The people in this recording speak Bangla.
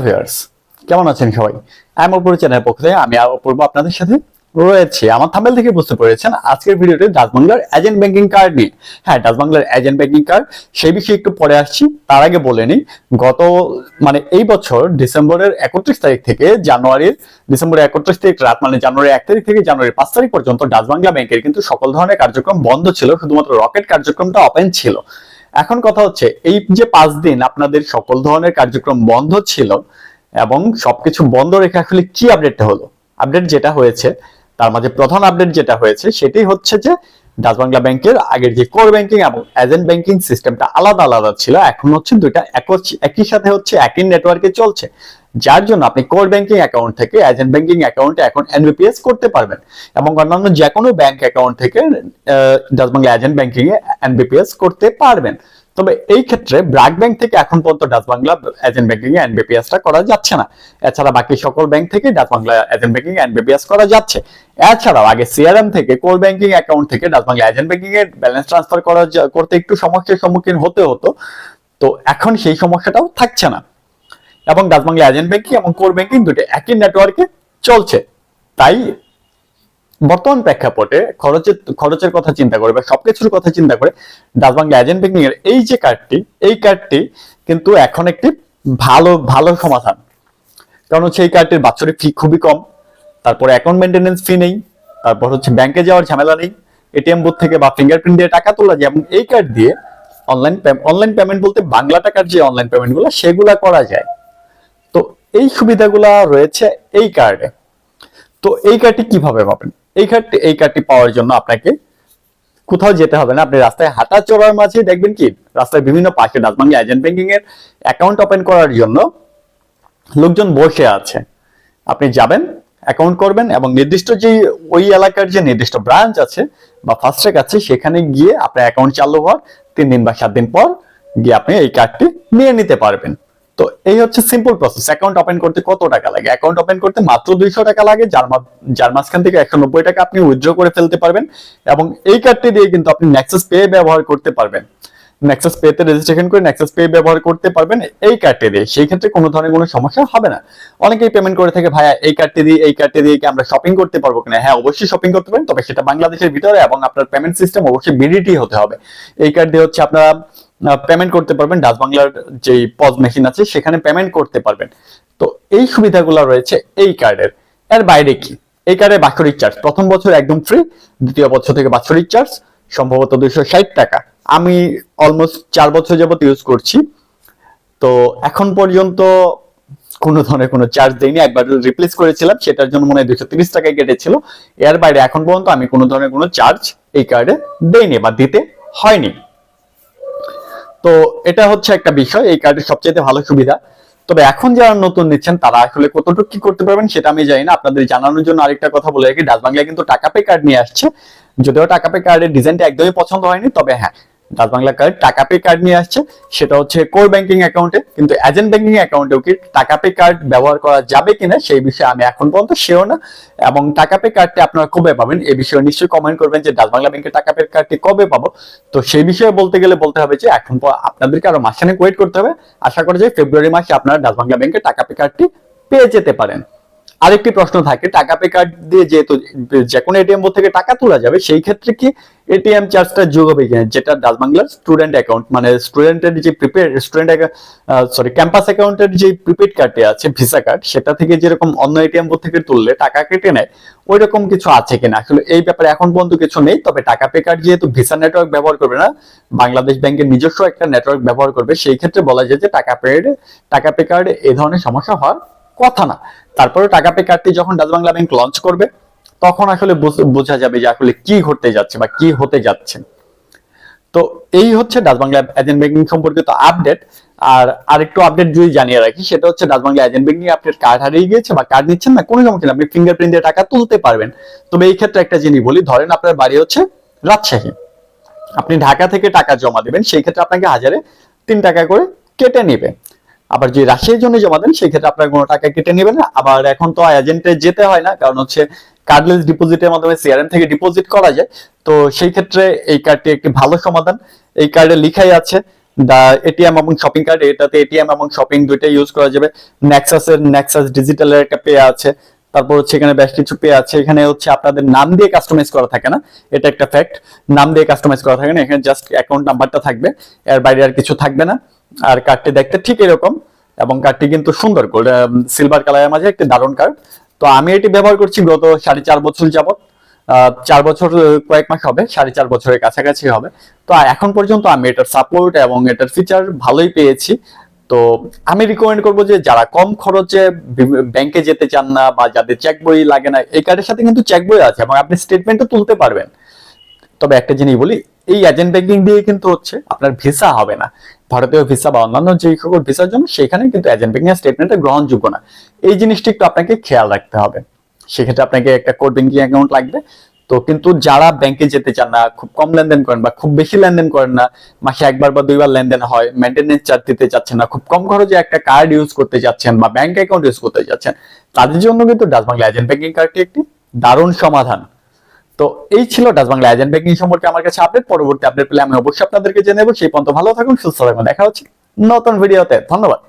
ভিউয়ার্স কেমন আছেন সবাই? আমি অপূর্ব চ্যানেলের পক্ষ থেকে আমি অপূর্ব আপনাদের সাথে রয়েছে। আমার থাম্বেল থেকে বুঝতে পেরেছেন, আজকের ভিডিওতে ডাচ বাংলার এজেন্ট ব্যাংকিং কার্ড নিয়ে। হ্যাঁ ডাচ বাংলার এজেন্ট ব্যাংকিং কার্ড সেই বিষয়ে একটু পরে আসছি, তার আগে বলে নিই, গত মানে এই বছর ডিসেম্বরের একত্রিশ তারিখ থেকে জানুয়ারির, ডিসেম্বরের একত্রিশ তারিখ রাত মানে জানুয়ারি এক তারিখ থেকে জানুয়ারি পাঁচ তারিখ পর্যন্ত ডাচ বাংলা ব্যাংকের কিন্তু সকল ধরনের কার্যক্রম বন্ধ ছিল, শুধুমাত্র রকেট কার্যক্রমটা ওপেন ছিল। এখন কথা হচ্ছে, এই যে পাঁচ দিন আপনাদের সকল ধরনের কার্যক্রম বন্ধ ছিল এবং সবকিছু বন্ধ রেখে আসলে কি আপডেটটা হলো? আপডেট যেটা হয়েছে, তার মাঝে প্রধান আপডেট যেটা হয়েছে, সেটাই হচ্ছে যে ডাচ বাংলা ব্যাংকের আগের যে কোর ব্যাংকিং এবং এজেন্ট ব্যাংকিং সিস্টেমটা আলাদা আলাদা ছিল, এখন হচ্ছে দুইটা একই সাথে হচ্ছে একই নেটওয়ার্কে চলছে। যার জন্য আপনি কোর ব্যাংকিং অ্যাকাউন্ট থেকে এজেন্ট ব্যাংকিং অ্যাকাউন্টে এখন এনবিপিএস করতে পারবেন এবং অন্যান্য যে কোনো ব্যাংক অ্যাকাউন্ট থেকে ডাচ বাংলা এজেন্ট ব্যাংকিং এ এনবিপিএস করতে পারবেন। তবে এই ক্ষেত্রে ব্র্যাক ব্যাংক থেকে এখন পর্যন্ত ডাচ বাংলা এজেন্ট ব্যাংকিং এ এনবিপিএস টা করা যাচ্ছে না। এছাড়া বাকি সকল ব্যাংক থেকে Dutch Bangla agent banking NBPS করা যাচ্ছে। এছাড়াও আগে সিআরএম থেকে কোর ব্যাংকিং অ্যাকাউন্ট থেকে ডাচ বাংলা এজেন্ট ব্যাংকিং এর ব্যালেন্স ট্রান্সফার করা করতে একটু সমস্যার সম্মুখীন হতে হতো। তো এখন সেই সমস্যাটাও থাকছে না। এবং ডাচ বাংলা এজেন্ট ব্যাংকিং এবং কোর ব্যাংকিং দুটো একই নেটওয়ার্কে চলছে। তাই বর্তমান প্রেক্ষাপটে খরচের খরচের কথা চিন্তা করে বা সবকিছুর কথা চিন্তা করে ডাচ বাংলা এজেন্ট ব্যাংকিং এর এই যে কার্ডটি, এই কার্ডটি কিন্তু এখন একটি ভালো ভালো সমাধান। কারণ হচ্ছে এই কার্ডটির বাৎসরিক ফি খুবই কম, তারপরে অ্যাকাউন্ট মেনটেন্যান্স ফি নেই, তারপর হচ্ছে ব্যাংকে যাওয়ার ঝামেলা নেই এটিএম বুথ থেকে বা ফিঙ্গারপ্রিন্ট দিয়ে টাকা তোলা যায়, এবং এই কার্ড দিয়ে অনলাইন অনলাইন পেমেন্ট বলতে বাংলা টাকার যে অনলাইন পেমেন্টগুলো, সেগুলা করা যায়। তো এই সুবিধাগুলা রয়েছে এই কার্ডে। তো এই কার্ডটি কীভাবে পাবেন? এই কার্ডটি এই কার্ডটি পাওয়ার জন্য আপনাকে কোথাও যেতে হবে না। আপনি রাস্তায় হাঁটা চলার মাঝে দেখবেন কি, রাস্তায় বিভিন্ন পাশে ডাচবাংলা এজেন্ট ব্যাংকিং এর অ্যাকাউন্ট ওপেন করার জন্য লোকজন বসে আছে। আপনি যাবেন অ্যাকাউন্ট করবেন এবং নির্দিষ্ট যে ওই এলাকার যে নির্দিষ্ট ব্রাঞ্চ আছে বা ফাস্ট্র্যাক আছে, সেখানে গিয়ে আপনার অ্যাকাউন্ট চালু হওয়ার তিন দিন বা সাত দিন পর গিয়ে আপনি এই কার্ডটি নিয়ে নিতে পারবেন। তো এই হচ্ছে সিম্পল প্রসেস অ্যাকাউন্ট ওপেন করতে কত টাকা লাগে? অ্যাকাউন্ট ওপেন করতে মাত্র দুইশো টাকা লাগে, যার যার মাঝখান থেকে একশো নব্বই টাকা আপনি উইথড্র করে ফেলতে পারবেন এবং এই কার্ডটি দিয়ে কিন্তু আপনি নেক্সাস পে ব্যবহার করতে পারবেন। নেক্সাস পে তে রেজিস্ট্রেশন করে নেক্সাস পে ব্যবহার করতে পারবেন এই কার্ডটি দিয়ে। সেই ক্ষেত্রে কোনো ধরনের কোনো সমস্যা হবে না। অনেকেই পেমেন্ট করে থাকে, ভাইয়া, এই কার্ডটি দিয়ে, এই কার্ডটি দিয়ে কি আমরা শপিং করতে পারব কিনা? হ্যাঁ অবশ্যই শপিং করতে পারেন, তবে সেটা বাংলাদেশের ভিতরে এবং আপনার পেমেন্ট সিস্টেম অবশ্যই বিডিটি হতে হবে। এই কার্ড দিয়ে হচ্ছে আপনারা পেমেন্ট করতে পারবেন। ডাচ বাংলার যে পজ মেশিন আছে, সেখানে পেমেন্ট করতে পারবেন। তো এই সুবিধাগুলো রয়েছে এই কার্ডের এর বাইরে কি? এই কার্ডের বাৎসরিক চার্জ প্রথম বছর একদম ফ্রি দ্বিতীয় বছর থেকে বাৎসরিক চার্জ সম্ভবত দুইশো ষাট টাকা। আমি অলমোস্ট চার বছর যাবত ইউজ করছি। তো এখন পর্যন্ত কোনো ধরনের কোনো চার্জ দেইনি। একবার রিপ্লেস করেছিলাম, সেটার জন্য মনে হয় দুশো তিরিশ টাকায় কেটেছিল। এর বাইরে এখন পর্যন্ত আমি কোনো ধরনের কোনো চার্জ এই কার্ডে দেইনি বা দিতে হয়নি। তো এটা হচ্ছে একটা বিষয়, এই কার্ডের সবচেয়ে ভালো সুবিধা। তবে এখন যারা নতুন নিচ্ছেন, তারা আসলে কতটুকু কি করতে পারবেন সেটা আমি জানি না। আপনাদের জানানোর জন্য আরেকটা কথা বলে রাখি, ডাচ বাংলা কিন্তু টাকা পে কার্ড নিয়ে আসছে। যদিও টাকা পে কার্ডের ডিজাইনটা একদমই পছন্দ হয়নি, তবে হ্যাঁ Dutch Bangla card Taka Pay card নিয়ে আসছে। সেটা হচ্ছে কোর ব্যাংকিং অ্যাকাউন্টে কিন্তু এজেন্ট ব্যাংকিং অ্যাকাউন্টেও কি টাকা পে কার্ড ব্যবহার করা যাবে কিনা সেই বিষয়ে আমি এখন পর্যন্ত শিওর না। এবং টাকা পে কার্ডটি আপনারা কবে পাবেন এই বিষয়ে নিশ্চয়ই কমেন্ট করবেন যে ডাচ বাংলা ব্যাংকের টাকা পে কার্ডটি কবে পাবো। তো সেই বিষয়ে বলতে গেলে বলতে হবে যে এখন আপনাদেরকে আরও মাসখানেক ওয়েট করতে হবে। আশা করি যে ফেব্রুয়ারি মাসে আপনারা ডাচ বাংলা ব্যাংকের টাকা পে কার্ডটি পেয়ে যেতে পারেন। আরেকটি প্রশ্ন থাকে, টাকা পে কার্ড দিয়ে যেহেতু যে কোনো এটিএম থেকে টাকা তোলা যাবে, সেই ক্ষেত্রে কি এটিএম চার্জটা যোগ হবে কিনা? যেটা ডাচ বাংলার স্টুডেন্ট অ্যাকাউন্ট মানে স্টুডেন্টের যে প্রিপেড স্টুডেন্ট সরি ক্যাম্পাস অ্যাকাউন্টের যে প্রিপেড কার্ডটি আছে ভিসা কার্ড সেটা থেকে যেরকম অন্য এটিএম থেকে তুললে টাকা কেটে নেয় ওই রকম কিছু আছে কিনা? আসলে এই ব্যাপারে এখন পর্যন্ত কিছু নেই, তবে টাকা পে কার্ড যেহেতু ভিসা নেটওয়ার্ক ব্যবহার করবে না, বাংলাদেশ ব্যাংকের নিজস্ব একটা নেটওয়ার্ক ব্যবহার করবে, সেই ক্ষেত্রে বলা যায় যে টাকা পে টাকা পে কার্ড এই ধরনের সমস্যা হওয়ার কথা না। তারপরে টাকা পে কার্ডটি যখন ডাচ বাংলা ব্যাংক লঞ্চ করবে, তখন আসলে বোঝা যাবে যে আসলে কি ঘটতে যাচ্ছে বা কি হতে যাচ্ছে। তো এই হচ্ছে ডাচ বাংলা এজেন্ট ব্যাংকিং সম্পর্কিত আপডেট আর আরেকটু আপডেট যদি জানিয়ে রাখি, সেটা হচ্ছে ডাচ বাংলা এজেন্ট ব্যাংকিং আপনার কার্ড হারিয়ে গিয়েছে বা কার্ড নিচ্ছেন না, কোনো সমস্যা নেই। আপনি ফিঙ্গারপ্রিন্ট দিয়ে টাকা তুলতে পারবেন। তবে এই ক্ষেত্রে একটা জিনিস বলি, ধরেন আপনার বাড়ি হচ্ছে রাজশাহী। আপনি ঢাকা থেকে টাকা জমা দেবেন, সেই ক্ষেত্রে আপনাকে হাজারে তিন টাকা করে কেটে নেবে। আবার যে রাশিয়ার জন্য জমা দেন, সেই ক্ষেত্রে আপনার কোনো টাকা কেটে নেবে না। আবার এখন তো এজেন্টে যেতে হয় না, কারণ হচ্ছে কার্ডলেস ডিপোজিটের মাধ্যমে সিআরএম থেকে ডিপোজিট করা যায়। তো সেই ক্ষেত্রে এই কার্ডটি একটি ভালো সমাধান। এই কার্ডে লিখাই আছে দা এটিএম এবং শপিং কার্ড এটাতে এটিএম এবং শপিং দুইটাই ইউজ করা যাবে। নেক্সাসের নেক্সাস ডিজিটালের একটা পে আছে। তারপর হচ্ছে এখানে বেশ কিছু পে আছে। এখানে হচ্ছে আপনাদের নাম দিয়ে কাস্টমাইজ করা থাকে না। এটা একটা ফ্যাক্ট নাম দিয়ে কাস্টমাইজ করা থাকে না। এখানে জাস্ট অ্যাকাউন্ট নাম্বারটা থাকবে। এর বাইরে আর কিছু থাকবে না। আর কার্ডটি দেখতে ঠিক এরকম, এবং কার্ডটি কিন্তু সুন্দর সিলভার কালারের মাঝে একটি দারুণ কার্ড তো আমি এটি ব্যবহার করছি গত সাড়ে চার বছর যাবত চার বছর কয়েক মাস হবে, সাড়ে চার বছরের কাছাকাছি হবে। তো এখন পর্যন্ত আমি এটার সাপোর্ট এবং এটার ফিচার ভালোই পেয়েছি। তো আমি রিকমেন্ড করব যে যারা কম খরচে ব্যাংকে যেতে চান না বা যাদের চেক বই লাগে না, এই কার্ডের সাথে কিন্তু চেক বই আছে এবং আপনি স্টেটমেন্টও তুলতে পারবেন। তবে একটা জিনিস বলি, এই এজেন্ট ব্যাংকিং দিয়ে কিন্তু হচ্ছে আপনার ভিসা হবে না। ভারতীয় ভিসা বা অন্যান্য যে সকল ভিসার জন্য সেখানে কিন্তু এজেন্ট ব্যাংকিং স্টেটমেন্টটা গ্রহণযোগ্য না। এই জিনিসটি একটু আপনাকে খেয়াল রাখতে হবে। সেক্ষেত্রে আপনাকে একটা কোড ব্যাংকিং অ্যাকাউন্ট লাগবে। তো কিন্তু যারা ব্যাংকে যেতে চান না, খুব কম লেনদেন করেন বা খুব বেশি লেনদেন করেন না, মাসে একবার বা দুইবার লেনদেন হয় মেনটেনেন্স চার্জ দিতে চাচ্ছেন না, খুব কম খরচে একটা কার্ড ইউজ করতে চাচ্ছেন বা ব্যাংক অ্যাকাউন্ট ইউজ করতে চাচ্ছেন, তাদের জন্য কিন্তু ডাচ বাংলা এজেন্ট ব্যাংকিং কার্ডটি একটি দারুণ সমাধান। তো এই ছিল ডাচ বাংলা এজেন্ট ব্যাংকিং সম্পর্কে আমার কাছে আপডেট পরবর্তী আপডেট পেলে আমি অবশ্যই আপনাদেরকে জেনে নেব সেই পর্যন্ত ভালো থাকুন, সুস্থ থাকুন। দেখা হচ্ছে নতুন ভিডিওতে ধন্যবাদ।